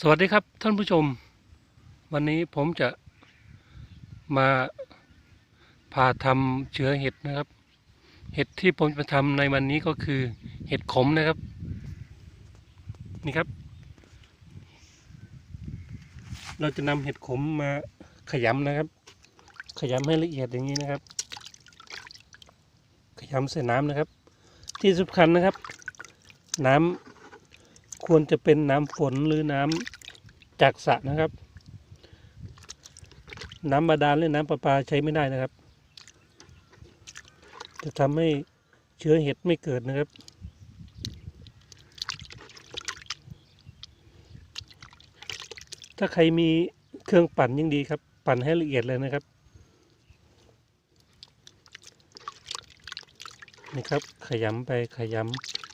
สวัสดีครับท่านผู้ชม วันนี้ผมจะมาพาทำเชื้อเห็ดนะครับ เห็ดที่ผมจะทำในวันนี้ก็คือเห็ดขมนะครับ นี่ครับ เราจะนำเห็ดขมมาขยำนะครับ ขยำให้ละเอียดอย่างนี้นะครับ ขยำใส่น้ำนะครับ ที่สำคัญนะครับ น้ำ ควรจะเป็นน้ำฝนหรือน้ำจากสระนะครับ น้ำบาดาลหรือน้ำประปาใช้ไม่ได้นะครับ จะทำให้เชื้อเห็ดไม่เกิดนะครับถ้าใครมีเครื่องปั่นยิ่งดีครับ ปั่นให้ละเอียดเลยนะครับ นี่ครับขยำไปขยำ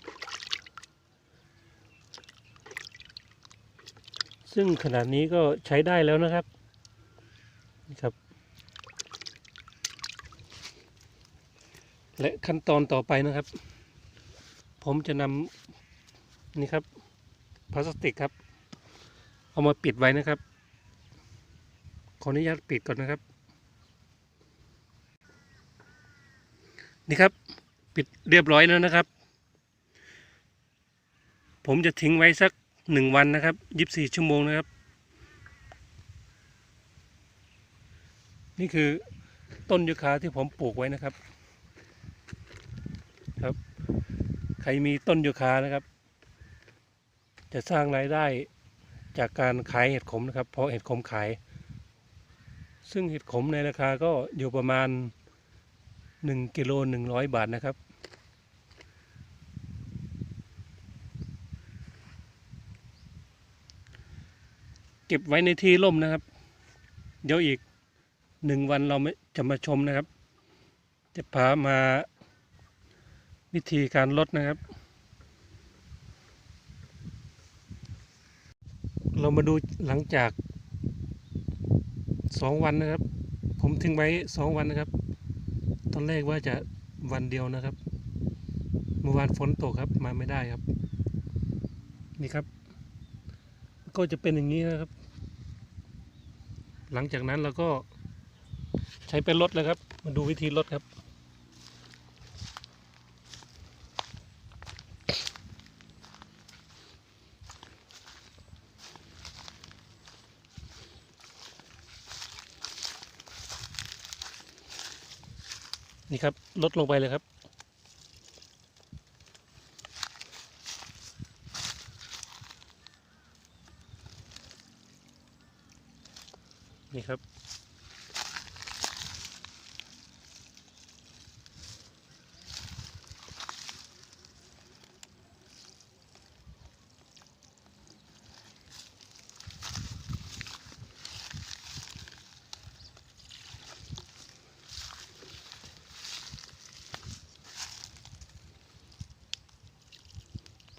ซึ่งขนาดนี้ก็ใช้ได้แล้วนะครับนี่ครับ และขั้นตอนต่อไปนะครับ ผมจะนำนี่ครับพลาสติกครับ เอามาปิดไว้นะครับ ขออนุญาตปิดก่อนนะครับ นี่ครับปิดเรียบร้อยแล้วนะครับ ผมจะทิ้งไว้สัก หนึ่งวันนะครับยีิบสี่ชั่วโมงนะครับ นี่คือต้นยูคาที่ผมปลูกไว้นะครับ ครับ ใครมีต้นยูคานะครับ จะสร้างรายได้จากการขายเห็ดขมนะครับ เพราะเห็ดขมขาย ซึ่งเห็ดขมในราคาก็อยู่ประมาณ 1กิโล100 บาทนะครับ เก็บไว้ในที่ร่มนะครับ เดี๋ยวอีกหนึ่งวันเราจะมาชมนะครับ จะพามาวิธีการลดนะครับ เรามาดูหลังจากสองวันนะครับ ผมทิ้งไว้สองวันนะครับ ตอนแรกว่าจะวันเดียวนะครับเมื่อวานฝนตกครับมาไม่ได้ครับ นี่ครับ ก็จะเป็นอย่างนี้นะครับ หลังจากนั้นเราก็ใช้เป็นรถเลยครับ มาดูวิธีลดครับ นี่ครับลดลงไปเลยครับ นี่ครับ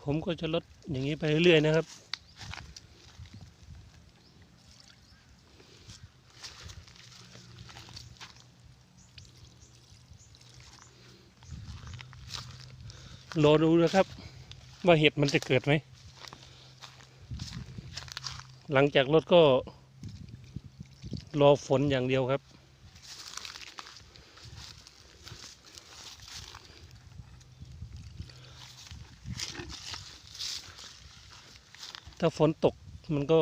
ผมก็จะลดอย่างนี้ไปเรื่อยๆนะครับ รอดูนะครับ ว่าเห็ดมันจะเกิดไหม หลังจากลดก็รอฝนอย่างเดียวครับ ถ้าฝนตกมันก็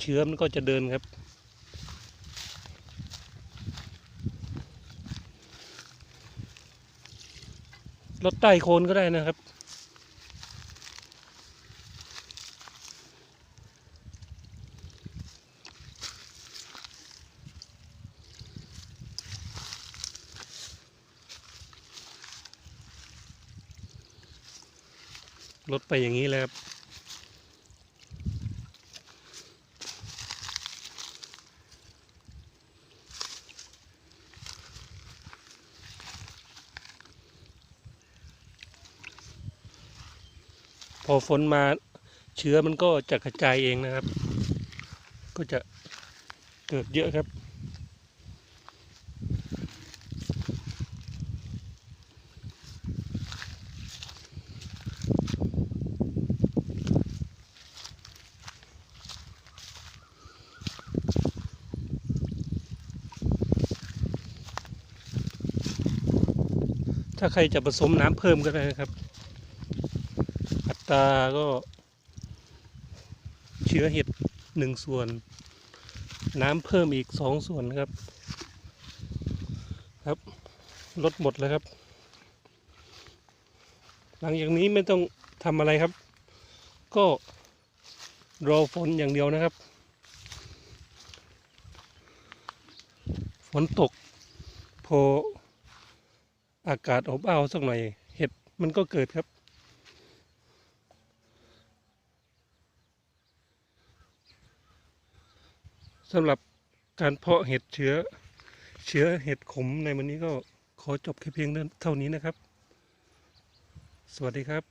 เชื้อมันก็จะเดินครับ ลดใต้โคนก็ได้นะครับลดไปอย่างนี้เลยครับ พอฝนมาเชื้อมันก็จะกระจายเองนะครับ ก็จะเกิดเยอะครับ ถ้าใครจะผสมน้ำเพิ่มก็ได้นะครับ ตาก็เชื้อเห็ดหนึ่งส่วน น้ำเพิ่มอีกสองส่วนครับ ครับลดหมดแล้วครับ หลังจากนี้ไม่ต้องทำอะไรครับ ก็รอฝนอย่างเดียวนะครับ ฝนตก พออากาศอบอ้าวสักหน่อย เห็ดมันก็เกิดครับ สำหรับการเพาะเห็ดเชื้อ เชื้อเห็ดขมในวันนี้ก็ขอจบแค่เพียงเท่านี้นะครับ สวัสดีครับ